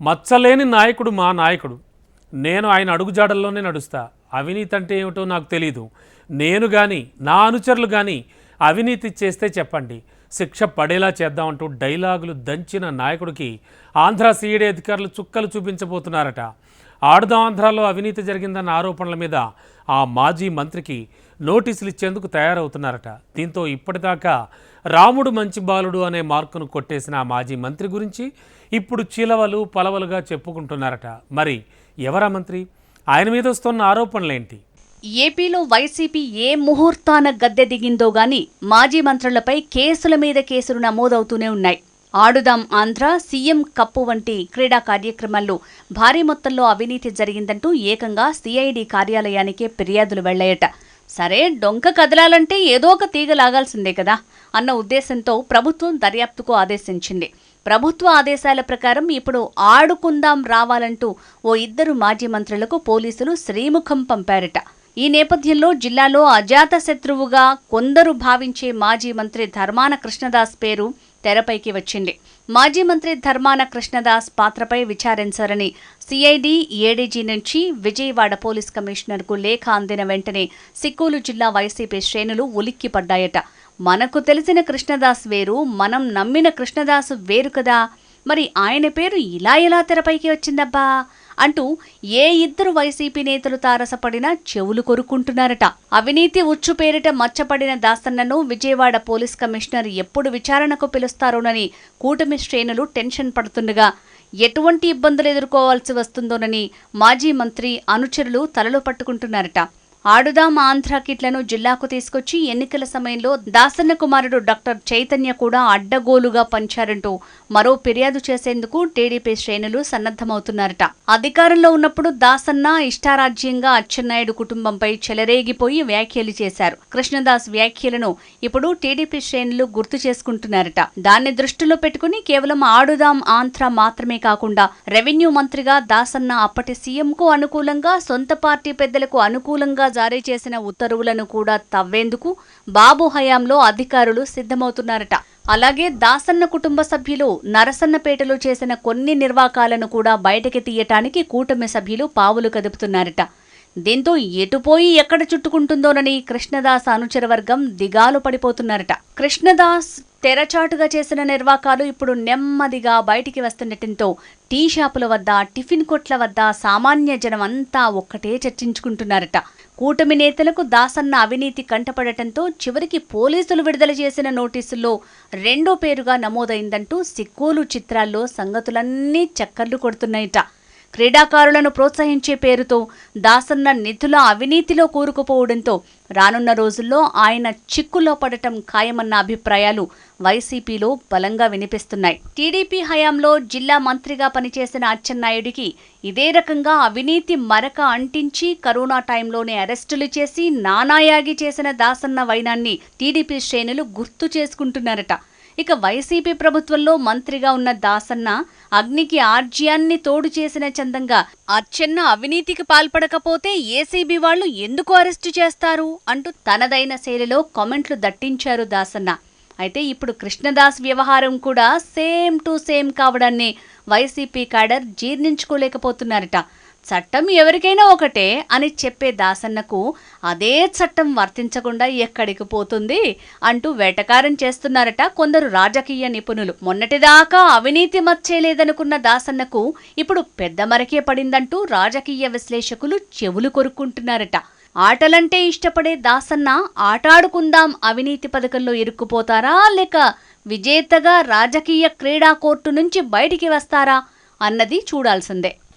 మచ్చలేని నాయకుడు మా నాయకుడు. నేను ఆయన అడుగుజాడల్లోనే నడుస్తా. అవినీతి అంటే ఏమిటో నాకు తెలీదు. నేను కానీ నా అనుచరులు కానీ అవినీతి చేస్తే చెప్పండి. శిక్ష పడేలా చేద్దామంటూ డైలాగులు దంచిన నాయకుడికి ఆంధ్ర సీఈడీ అధికారులు చుక్కలు చూపించబోతున్నారట. ఆడుదాం ఆంధ్రాలో అవినీతి జరిగిందన్న ఆరోపణల మీద ఆ మాజీ మంత్రికి నోటీసులు ఇచ్చేందుకు తయారవుతున్నారట. దీంతో ఇప్పటిదాకా రాముడు మంచి బాలుడు అనే మార్కును కొట్టేసిన ఆ మాజీ మంత్రి గురించి ఇప్పుడు చీలవలు పలవలుగా చెప్పుకుంటున్నారట. మరి ఎవరా మంత్రి? ఆయన మీద వస్తున్న ఆరోపణలేంటి? ఏపీలో వైసీపీ ఏ ముహూర్తాన గద్దె దిగిందో గాని మాజీ మంత్రులపై కేసుల మీద కేసులు నమోదవుతూనే ఉన్నాయి. ఆడుదాం ఆంధ్ర సీఎం కప్పు వంటి క్రీడా కార్యక్రమాల్లో భారీ మొత్తంలో అవినీతి జరిగిందంటూ ఏకంగా సిఐడి కార్యాలయానికే ఫిర్యాదులు వెళ్ళాయట. సరే డొంక కదలాలంటే ఏదో ఒక తీగ లాగాల్సిందే కదా అన్న ఉద్దేశంతో ప్రభుత్వం దర్యాప్తుకు ఆదేశించింది. ప్రభుత్వ ఆదేశాల ప్రకారం ఇప్పుడు ఆడుకుందాం రావాలంటూ ఓ ఇద్దరు మాజీ మంత్రులకు పోలీసులు శ్రీముఖం పంపారట. ఈ నేపథ్యంలో జిల్లాలో అజాత శత్రువుగా కొందరు భావించే మాజీ మంత్రి ధర్మాన కృష్ణదాస్ పేరు తెరపైకి వచ్చింది. మాజీ మంత్రి ధర్మాన కృష్ణదాస్ పాత్రపై విచారించారని సిఐడి ఏడీజీ నుంచి విజయవాడ పోలీస్ కమిషనర్కు లేఖ అందిన వెంటనే సిక్కులు జిల్లా వైసీపీ శ్రేణులు ఉలిక్కిపడ్డాయట. మనకు తెలిసిన కృష్ణదాస్ వేరు మనం నమ్మిన కృష్ణదాస్ వేరు కదా. మరి ఆయన పేరు ఇలా ఎలా తెరపైకి వచ్చిందబ్బా? అంటూ ఏ ఇద్దరు వైసీపీ నేతలు తారసపడినా చెవులు కొరుక్కుంటున్నారట. అవినీతి ఉచ్చు పేరిట మచ్చపడిన దాసన్నను విజయవాడ పోలీస్ కమిషనర్ ఎప్పుడు విచారణకు పిలుస్తారోనని కూటమి శ్రేణులు టెన్షన్ పడుతుండగా ఎటువంటి ఇబ్బందులు ఎదుర్కోవాల్సి వస్తుందోనని మాజీ మంత్రి అనుచరులు తలలు పట్టుకుంటున్నారట. ఆడుదాం ఆంధ్ర కిట్లను జిల్లాకు తీసుకొచ్చి ఎన్నికల సమయంలో దాసన్న కుమారుడు డాక్టర్ చైతన్య కూడా అడ్డగోలుగా పంచారంటూ మరో ఫిర్యాదు చేసేందుకు టీడీపీ శ్రేణులు సన్నద్ధమవుతున్నారట. అధికారంలో ఉన్నప్పుడు దాసన్న ఇష్టారాజ్యంగా అచ్చెన్నాయుడు కుటుంబంపై చెలరేగిపోయి వ్యాఖ్యలు చేశారు. కృష్ణదాస్ వ్యాఖ్యలను ఇప్పుడు టీడీపీ శ్రేణులు గుర్తు చేసుకుంటున్నారట. దాన్ని దృష్టిలో పెట్టుకుని కేవలం ఆడుదాం ఆంధ్ర మాత్రమే కాకుండా రెవెన్యూ మంత్రిగా దాసన్న అప్పటి సీఎంకు అనుకూలంగా సొంత పార్టీ పెద్దలకు అనుకూలంగా జారీ చేసిన ఉత్తర్వులను కూడా తవ్వేందుకు బాబు హయాంలో అధికారులు సిద్ధమవుతున్నారట. అలాగే దాసన్న కుటుంబ సభ్యులు నరసన్నపేటలో చేసిన కొన్ని నిర్వాకాలను కూడా బయటకి తీయటానికి కూటమి సభ్యులు పావులు కదుపుతున్నారట. దీంతో ఎటుపోయి ఎక్కడ చుట్టుకుంటుందోనని కృష్ణదాస్ అనుచర వర్గం దిగాలు పడిపోతున్నారట. కృష్ణదాస్ తెరచాటుగా చేసిన నిర్వాకాలు ఇప్పుడు నెమ్మదిగా బయటికి వస్తుండటంతో టీ షాపుల వద్ద టిఫిన్ కొట్ల వద్ద సామాన్య జనం అంతా ఒక్కటే చర్చించుకుంటున్నారట. కూటమి నేతలకు దాసన్న అవినీతి కంటపడటంతో చివరికి పోలీసులు విడుదల చేసిన నోటీసుల్లో రెండో పేరుగా నమోదైందంటూ సిక్కోలు చిత్రాల్లో సంగతులన్నీ చక్కర్లు కొడుతున్నాయట. క్రీడాకారులను ప్రోత్సహించే పేరుతో దాసన్న నిధుల అవినీతిలో కూరుకుపోవడంతో రానున్న రోజుల్లో ఆయన చిక్కులో పడటం ఖాయమన్న అభిప్రాయాలు వైసీపీలో బలంగా వినిపిస్తున్నాయి. టీడీపీ హయాంలో జిల్లా మంత్రిగా పనిచేసిన అచ్చెన్నాయుడికి ఇదే రకంగా అవినీతి మరక అంటించి కరోనా టైంలోనే అరెస్టులు చేసి నానాయాగి చేసిన దాసన్న వైనాన్ని టీడీపీ శ్రేణులు గుర్తు చేసుకుంటున్నారట. ఇక వైసీపీ ప్రభుత్వంలో మంత్రిగా ఉన్న దాసన్న అగ్నికి ఆర్జ్యాన్ని తోడు చేసిన చందంగా అర్చన్న అవినీతికి పాల్పడకపోతే ఏసీబీ వాళ్ళు ఎందుకు అరెస్టు చేస్తారు అంటూ తనదైన శైలిలో కామెంట్లు దట్టించారు దాసన్న. అయితే ఇప్పుడు కృష్ణదాస్ వ్యవహారం కూడా సేమ్ టు సేమ్ కావడాన్ని వైసీపీ కాడర్ జీర్ణించుకోలేకపోతున్నారట. చట్టం ఎవరికైనా ఒకటే అని చెప్పే దాసన్నకు అదే చట్టం వర్తించకుండా ఎక్కడికి పోతుంది అంటూ వేటకారం చేస్తున్నారట కొందరు రాజకీయ నిపుణులు. మొన్నటిదాకా అవినీతి మచ్చేలేదనుకున్న దాసన్నకు ఇప్పుడు పెద్ద మరకే పడిందంటూ రాజకీయ విశ్లేషకులు చెవులు కొరుక్కుంటున్నారట. ఆటలంటే ఇష్టపడే దాసన్న ఆటాడుకుందాం అవినీతి పథకంలో ఇరుక్కుపోతారా లేక విజేతగా రాజకీయ క్రీడా కోర్టు నుంచి బయటికి వస్తారా అన్నది చూడాల్సిందే.